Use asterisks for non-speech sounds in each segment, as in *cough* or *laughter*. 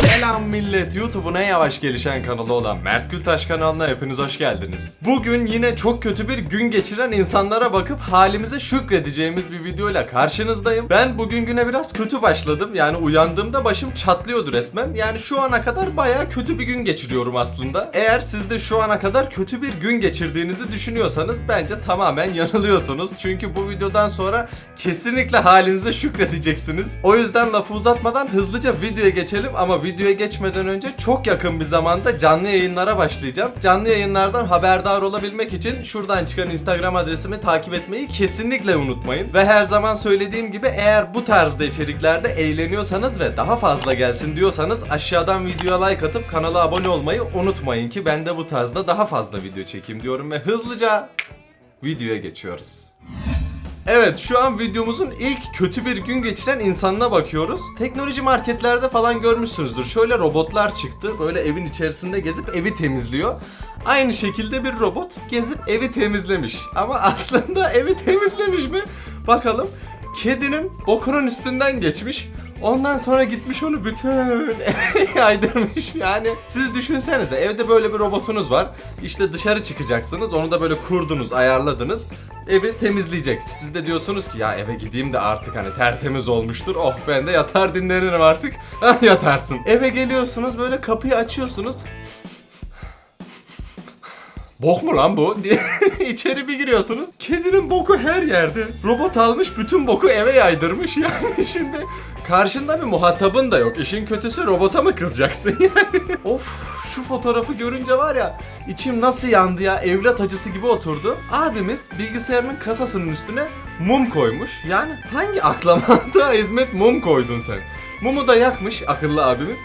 Selam millet YouTube'un en yavaş gelişen kanalı olan Mert Gültaş kanalına hepiniz hoş geldiniz. Bugün yine çok kötü bir gün geçiren insanlara bakıp halimize şükredeceğimiz bir videoyla karşınızdayım. Ben bugün güne biraz kötü başladım. Yani uyandığımda başım çatlıyordu resmen. Yani şu ana kadar baya kötü bir gün geçiriyorum aslında. Eğer siz de şu ana kadar kötü bir gün geçirdiğinizi düşünüyorsanız bence tamamen yanılıyorsunuz. Çünkü bu videodan sonra kesinlikle halinize şükredeceksiniz. O yüzden lafı uzatmadan hızlıca videoya geçelim ama videoya geçmeden önce çok yakın bir zamanda canlı yayınlara başlayacağım. Canlı yayınlardan haberdar olabilmek için şuradan çıkan Instagram adresimi takip etmeyi kesinlikle unutmayın. Ve her zaman söylediğim gibi eğer bu tarzda içeriklerde eğleniyorsanız ve daha fazla gelsin diyorsanız aşağıdan videoya like atıp kanala abone olmayı unutmayın ki ben de bu tarzda daha fazla video çekeyim diyorum ve hızlıca videoya geçiyoruz. Evet şu an videomuzun ilk kötü bir gün geçiren insanına bakıyoruz. Teknoloji marketlerde falan görmüşsünüzdür. Şöyle robotlar çıktı. Böyle evin içerisinde gezip evi temizliyor. Aynı şekilde bir robot gezip evi temizlemiş. Ama *laughs* aslında evi temizlemiş mi? Bakalım. Kedinin bokunun üstünden geçmiş. Ondan sonra gitmiş onu bütün *laughs* yaydırmış. Yani siz düşünsenize evde böyle bir robotunuz var. İşte dışarı çıkacaksınız. Onu da böyle kurdunuz, ayarladınız. Evi temizleyecek. Siz de diyorsunuz ki ya eve gideyim de artık hani tertemiz olmuştur. Oh ben de yatar dinlenirim artık. *laughs* Yatarsın. Eve geliyorsunuz böyle kapıyı açıyorsunuz. Bok mu lan bu *laughs* içeri bir giriyorsunuz. Kedinin boku her yerde. Robot almış bütün boku eve yaydırmış yani *laughs* şimdi karşında bir muhatabın da yok. İşin kötüsü robota mı kızacaksın *laughs* yani? of şu fotoğrafı görünce var ya içim nasıl yandı ya evlat acısı gibi oturdu. Abimiz bilgisayarının kasasının üstüne mum koymuş. Yani hangi akla mantığa hizmet mum koydun sen? Mumu da yakmış akıllı abimiz.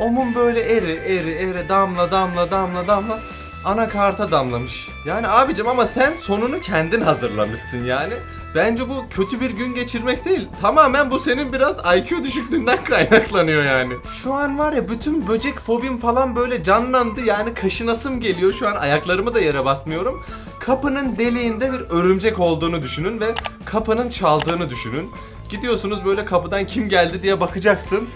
O mum böyle eri eri eri damla damla damla damla anakarta damlamış. Yani abicim ama sen sonunu kendin hazırlamışsın yani. Bence bu kötü bir gün geçirmek değil. Tamamen bu senin biraz IQ düşüklüğünden *laughs* kaynaklanıyor yani. Şu an var ya bütün böcek fobim falan böyle canlandı. Yani kaşınasım geliyor. Şu an ayaklarımı da yere basmıyorum. Kapının deliğinde bir örümcek olduğunu düşünün ve kapının çaldığını düşünün. Gidiyorsunuz böyle kapıdan kim geldi diye bakacaksın.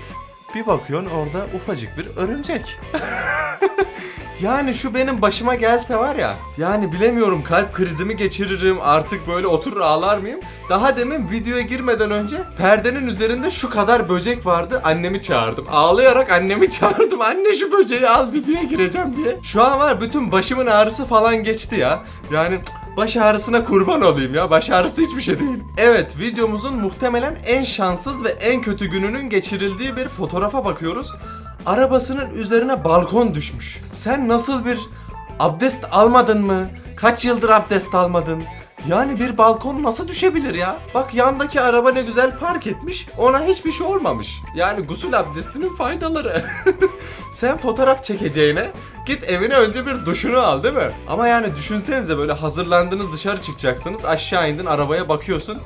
Bir bakıyorsun orada ufacık bir örümcek. *laughs* *laughs* Yani şu benim başıma gelse var ya. Yani bilemiyorum kalp krizimi geçiririm artık böyle oturur ağlar mıyım? Daha demin videoya girmeden önce perdenin üzerinde şu kadar böcek vardı annemi çağırdım. Ağlayarak annemi *laughs* çağırdım. Anne şu böceği al videoya gireceğim diye. Şu an var bütün başımın ağrısı falan geçti ya. Yani baş ağrısına kurban olayım ya. Baş ağrısı hiçbir şey değil. Evet videomuzun muhtemelen en şanssız ve en kötü gününün geçirildiği bir fotoğrafa bakıyoruz. Arabasının üzerine balkon düşmüş. Sen nasıl bir abdest almadın mı? Kaç yıldır abdest almadın? Yani bir balkon nasıl düşebilir ya? Bak yandaki araba ne güzel park etmiş. Ona hiçbir şey olmamış. Yani gusül abdestinin faydaları. *laughs* Sen fotoğraf çekeceğine git evine önce bir duşunu al değil mi? Ama yani düşünsenize böyle hazırlandınız dışarı çıkacaksınız. Aşağı indin arabaya bakıyorsun.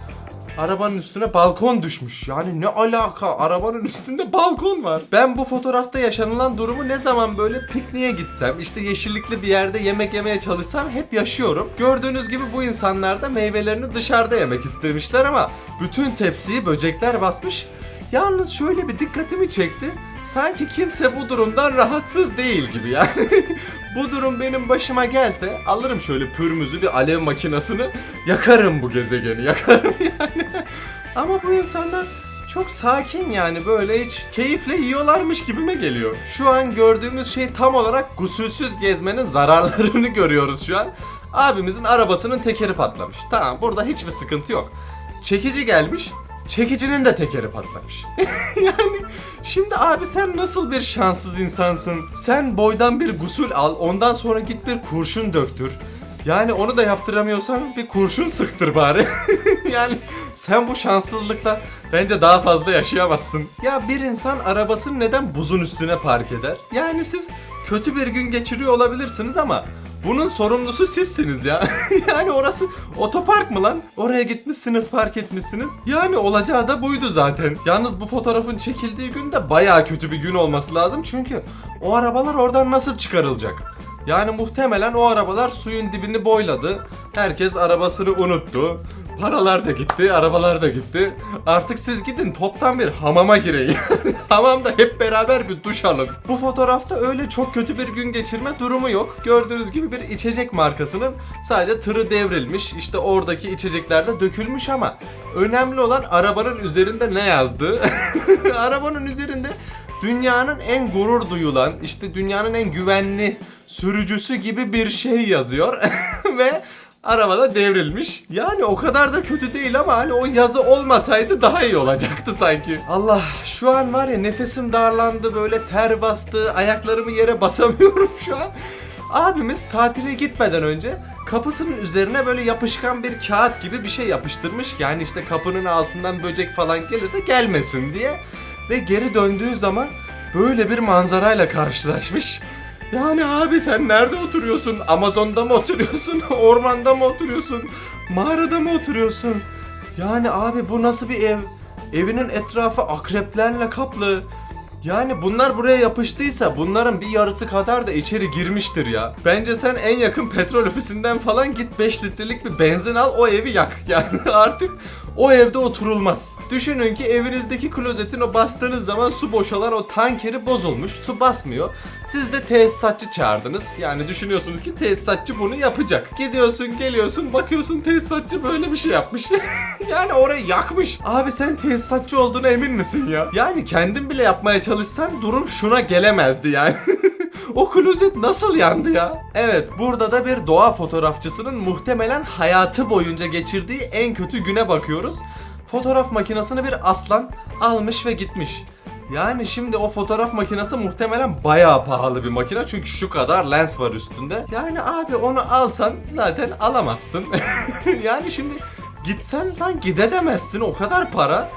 Arabanın üstüne balkon düşmüş. Yani ne alaka? Arabanın üstünde balkon var. Ben bu fotoğrafta yaşanılan durumu ne zaman böyle pikniğe gitsem, işte yeşillikli bir yerde yemek yemeye çalışsam hep yaşıyorum. Gördüğünüz gibi bu insanlar da meyvelerini dışarıda yemek istemişler ama bütün tepsiyi böcekler basmış. Yalnız şöyle bir dikkatimi çekti. Sanki kimse bu durumdan rahatsız değil gibi yani. *laughs* bu durum benim başıma gelse alırım şöyle pürmüzü bir alev makinesini yakarım bu gezegeni yakarım *laughs* yani. Ama bu insanlar çok sakin yani böyle hiç keyifle yiyorlarmış gibime geliyor. Şu an gördüğümüz şey tam olarak gusülsüz gezmenin zararlarını *laughs* görüyoruz şu an. Abimizin arabasının tekeri patlamış. Tamam burada hiçbir sıkıntı yok. Çekici gelmiş. Çekicinin de tekeri patlamış. *laughs* yani şimdi abi sen nasıl bir şanssız insansın? Sen boydan bir gusül al, ondan sonra git bir kurşun döktür. Yani onu da yaptıramıyorsan bir kurşun sıktır bari. *laughs* yani sen bu şanssızlıkla bence daha fazla yaşayamazsın. Ya bir insan arabasını neden buzun üstüne park eder? Yani siz kötü bir gün geçiriyor olabilirsiniz ama bunun sorumlusu sizsiniz ya. *laughs* yani orası otopark mı lan? Oraya gitmişsiniz, park etmişsiniz. Yani olacağı da buydu zaten. Yalnız bu fotoğrafın çekildiği gün de bayağı kötü bir gün olması lazım. Çünkü o arabalar oradan nasıl çıkarılacak? Yani muhtemelen o arabalar suyun dibini boyladı. Herkes arabasını unuttu. Paralar da gitti, arabalar da gitti. Artık siz gidin toptan bir hamama girin. *laughs* Hamamda hep beraber bir duş alın. Bu fotoğrafta öyle çok kötü bir gün geçirme durumu yok. Gördüğünüz gibi bir içecek markasının sadece tırı devrilmiş. İşte oradaki içecekler de dökülmüş ama önemli olan arabanın üzerinde ne yazdığı. *laughs* arabanın üzerinde dünyanın en gurur duyulan, işte dünyanın en güvenli sürücüsü gibi bir şey yazıyor *laughs* ve arabada devrilmiş. Yani o kadar da kötü değil ama hani o yazı olmasaydı daha iyi olacaktı sanki. Allah şu an var ya nefesim darlandı böyle ter bastı ayaklarımı yere basamıyorum *laughs* şu an. Abimiz tatile gitmeden önce kapısının üzerine böyle yapışkan bir kağıt gibi bir şey yapıştırmış. Yani işte kapının altından böcek falan gelirse gelmesin diye. Ve geri döndüğü zaman böyle bir manzarayla karşılaşmış. Yani abi sen nerede oturuyorsun? Amazon'da mı oturuyorsun? *laughs* Ormanda mı oturuyorsun? Mağarada mı oturuyorsun? Yani abi bu nasıl bir ev? Evinin etrafı akreplerle kaplı. Yani bunlar buraya yapıştıysa bunların bir yarısı kadar da içeri girmiştir ya. Bence sen en yakın petrol ofisinden falan git 5 litrelik bir benzin al o evi yak. *laughs* Yani artık o evde oturulmaz. Düşünün ki evinizdeki klozetin o bastığınız zaman su boşalan o tankeri bozulmuş. Su basmıyor. Siz de tesisatçı çağırdınız. Yani düşünüyorsunuz ki tesisatçı bunu yapacak. Gidiyorsun geliyorsun bakıyorsun tesisatçı böyle bir şey yapmış. *laughs* yani orayı yakmış. Abi sen tesisatçı olduğuna emin misin ya? Yani kendin bile yapmaya çalışsan durum şuna gelemezdi yani. *laughs* O klozet nasıl yandı ya? Evet, burada da bir doğa fotoğrafçısının muhtemelen hayatı boyunca geçirdiği en kötü güne bakıyoruz. Fotoğraf makinesini bir aslan almış ve gitmiş. Yani şimdi o fotoğraf makinesi muhtemelen bayağı pahalı bir makine çünkü şu kadar lens var üstünde. Yani abi onu alsan zaten alamazsın. *laughs* yani şimdi gitsen lan gidedemezsin o kadar para.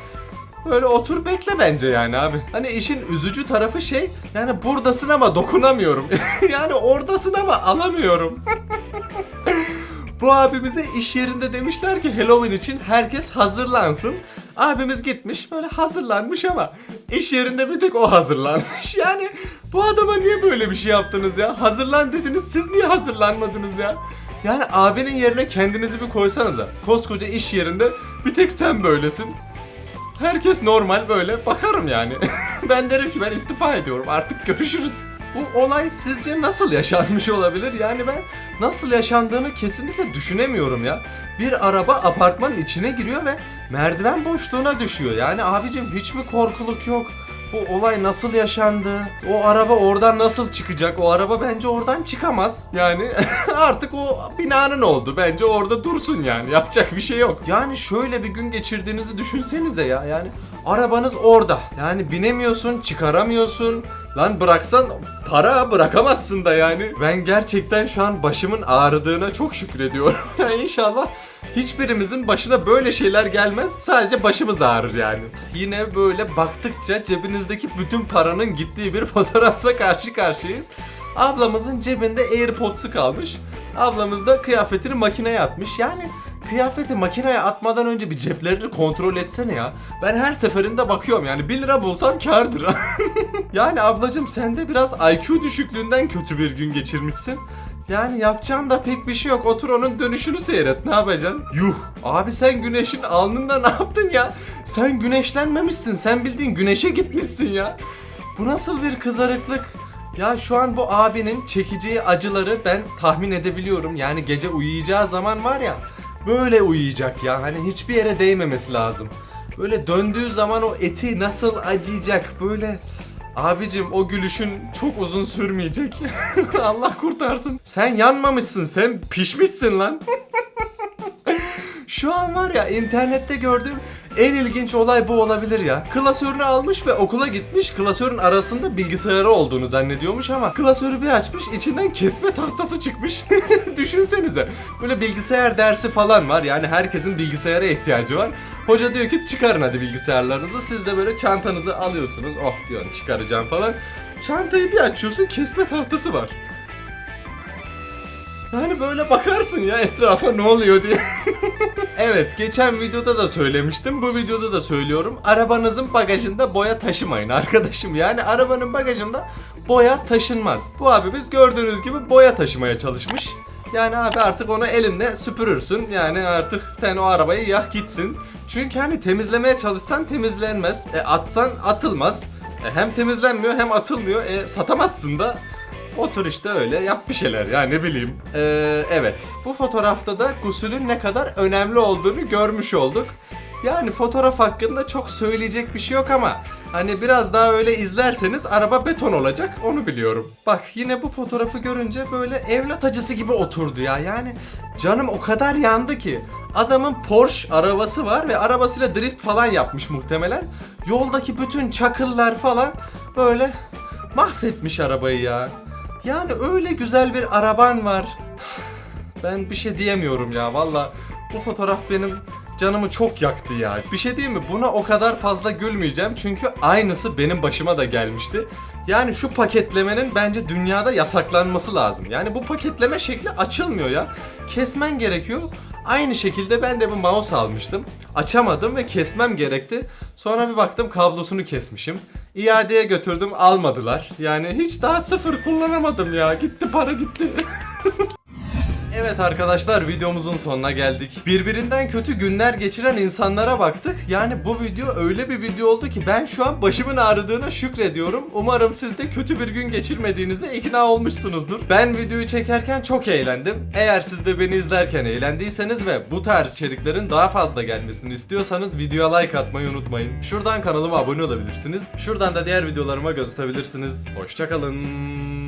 Böyle otur bekle bence yani abi. Hani işin üzücü tarafı şey yani buradasın ama dokunamıyorum. *laughs* yani oradasın ama alamıyorum. *laughs* Bu abimize iş yerinde demişler ki Halloween için herkes hazırlansın. Abimiz gitmiş böyle hazırlanmış ama iş yerinde bir tek o hazırlanmış. *laughs* Yani bu adama niye böyle bir şey yaptınız ya? Hazırlan dediniz siz niye hazırlanmadınız ya? Yani abinin yerine kendinizi bir koysanıza. Koskoca iş yerinde bir tek sen böylesin. Herkes normal böyle bakarım yani. *laughs* ben derim ki ben istifa ediyorum artık görüşürüz. Bu olay sizce nasıl yaşanmış olabilir? Yani ben nasıl yaşandığını kesinlikle düşünemiyorum ya. Bir araba apartmanın içine giriyor ve merdiven boşluğuna düşüyor. Yani abicim hiç mi korkuluk yok? Bu olay nasıl yaşandı? O araba oradan nasıl çıkacak? O araba bence oradan çıkamaz. Yani *laughs* artık o binanın oldu. Bence orada dursun yani. Yapacak bir şey yok. Yani şöyle bir gün geçirdiğinizi düşünsenize ya. Yani arabanız orada. Yani binemiyorsun, çıkaramıyorsun. Lan bıraksan para bırakamazsın da yani. Ben gerçekten şu an başımın ağrıdığına çok şükrediyorum. *laughs* Yani inşallah hiçbirimizin başına böyle şeyler gelmez. Sadece başımız ağrır yani. Yine böyle baktıkça cebinizdeki bütün paranın gittiği bir *laughs* fotoğrafla karşı karşıyayız. Ablamızın cebinde AirPods'u kalmış. Ablamız da kıyafetini makineye atmış. Yani kıyafeti makineye atmadan önce bir ceplerini kontrol etsene ya. Ben her seferinde bakıyorum yani 1 lira bulsam kardır. *laughs* yani ablacım sen de biraz IQ düşüklüğünden kötü bir gün geçirmişsin. Yani yapacağın da pek bir şey yok. Otur onun dönüşünü seyret. Ne yapacaksın? Yuh. Abi sen güneşin alnında ne yaptın ya? Sen güneşlenmemişsin. Sen bildiğin güneşe gitmişsin ya. Bu nasıl bir kızarıklık? Ya şu an bu abinin çekeceği acıları ben tahmin edebiliyorum. Yani gece uyuyacağı zaman var ya böyle uyuyacak ya. Hani hiçbir yere değmemesi lazım. Böyle döndüğü zaman o eti nasıl acıyacak böyle. Abicim o gülüşün çok uzun sürmeyecek. *laughs* Allah kurtarsın. Sen yanmamışsın sen pişmişsin lan. *laughs* Şu an var ya internette gördüğüm en ilginç olay bu olabilir ya. Klasörünü almış ve okula gitmiş. Klasörün arasında bilgisayarı olduğunu zannediyormuş ama klasörü bir açmış içinden kesme tahtası çıkmış. *laughs* Düşünsenize. Böyle bilgisayar dersi falan var. Yani herkesin bilgisayara ihtiyacı var. Hoca diyor ki çıkarın hadi bilgisayarlarınızı. Siz de böyle çantanızı alıyorsunuz. Oh diyorsun çıkaracağım falan. Çantayı bir açıyorsun kesme tahtası var. Yani böyle bakarsın ya etrafa ne oluyor diye. *laughs* evet geçen videoda da söylemiştim. Bu videoda da söylüyorum. Arabanızın bagajında boya taşımayın arkadaşım. Yani arabanın bagajında boya taşınmaz. Bu abimiz gördüğünüz gibi boya taşımaya çalışmış. Yani abi artık onu elinle süpürürsün. Yani artık sen o arabayı yak gitsin. Çünkü hani temizlemeye çalışsan temizlenmez. E atsan atılmaz. E, hem temizlenmiyor hem atılmıyor. E satamazsın da. Otur işte öyle yap bir şeyler ya ne bileyim. Ee, evet bu fotoğrafta da gusülün ne kadar önemli olduğunu görmüş olduk. Yani fotoğraf hakkında çok söyleyecek bir şey yok ama hani biraz daha öyle izlerseniz araba beton olacak onu biliyorum. Bak yine bu fotoğrafı görünce böyle evlat acısı gibi oturdu ya. Yani canım o kadar yandı ki. Adamın Porsche arabası var ve arabasıyla drift falan yapmış muhtemelen. Yoldaki bütün çakıllar falan böyle mahvetmiş arabayı ya. Yani öyle güzel bir araban var. Ben bir şey diyemiyorum ya valla. Bu fotoğraf benim canımı çok yaktı ya. Bir şey diyeyim mi? Buna o kadar fazla gülmeyeceğim çünkü aynısı benim başıma da gelmişti. Yani şu paketlemenin bence dünyada yasaklanması lazım. Yani bu paketleme şekli açılmıyor ya. Kesmen gerekiyor. Aynı şekilde ben de bir mouse almıştım. Açamadım ve kesmem gerekti. Sonra bir baktım kablosunu kesmişim. İadeye götürdüm almadılar. Yani hiç daha sıfır kullanamadım ya. Gitti para gitti. *laughs* Evet arkadaşlar videomuzun sonuna geldik. Birbirinden kötü günler geçiren insanlara baktık. Yani bu video öyle bir video oldu ki ben şu an başımın ağrıdığına şükrediyorum. Umarım siz de kötü bir gün geçirmediğinize ikna olmuşsunuzdur. Ben videoyu çekerken çok eğlendim. Eğer siz de beni izlerken eğlendiyseniz ve bu tarz içeriklerin daha fazla gelmesini istiyorsanız videoya like atmayı unutmayın. Şuradan kanalıma abone olabilirsiniz. Şuradan da diğer videolarıma göz atabilirsiniz. Hoşçakalın.